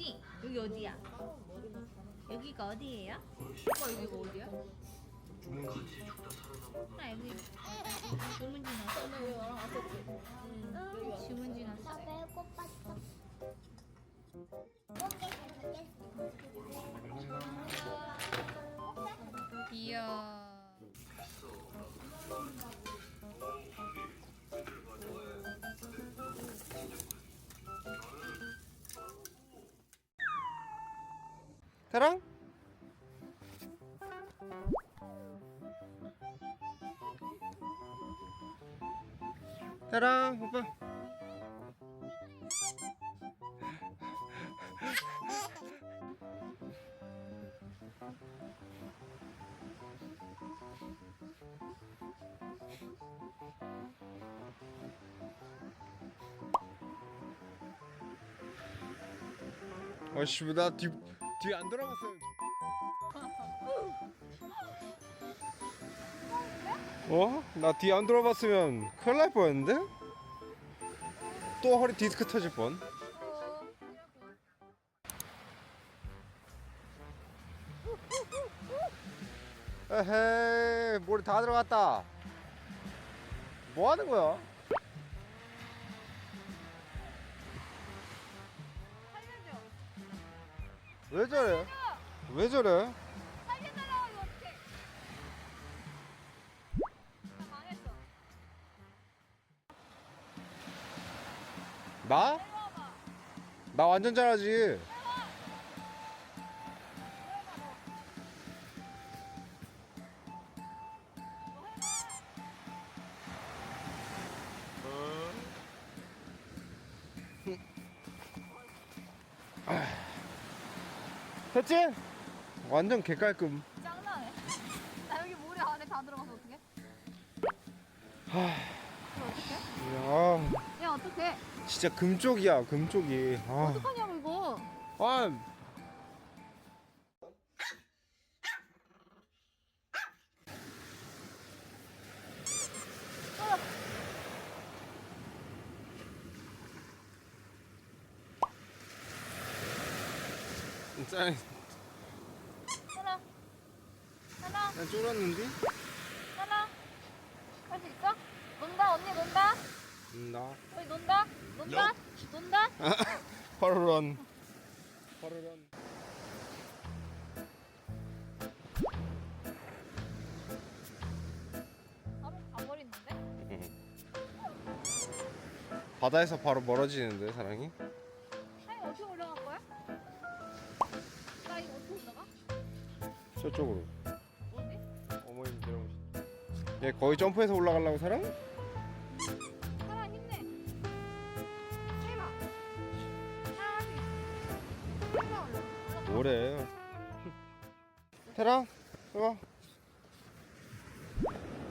있지? 여기 어디야? 여기가 어디예요? 오빠 여기가 어디야? 아 여기 주문지 났어. 주문지 나 났어. 배고팠어. 태랑? 태랑 오빠 아씨 나 뒤뒤안 돌아봤어요 어? 나뒤안 돌아봤으면 큰일 날 뻔했는데? 또 허리 디스크 터질 뻔 에헤이 머리 다 들어갔다 뭐 하는 거야? 왜 저래? 왜 저래? 살려달라고 이거 어떡해? 나 망했어. 나? 내려와봐. 나 완전 잘하지 됐지? 완전 개깔끔 짱나네. 나 여기 모래 안에 다 들어가서 어떡해? 이거 어떡해? 야 야 어떡해? 진짜 금쪽이야 금쪽이 아, 어떡하냐고 이거. 아 짠, 하나. 하나. 난 쫄았는데? 하나. 할 수 있어? 논다 언니 논다. 음, 나 우리 논다. 논다. 논다. 파르런 파르런 바로 가버리는데? 바다에서 바로 멀어지는데 사랑이? 저쪽으로 어디? 어머님 내려오시 얘 거의 점프해서 올라가려고 사랑? 사라 힘내. 해봐. 사람이. 해봐 올라. 올라. 뭐래 테랑 일로 와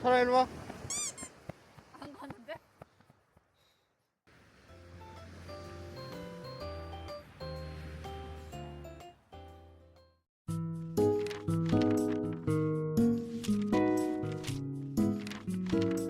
테랑 일로 와 you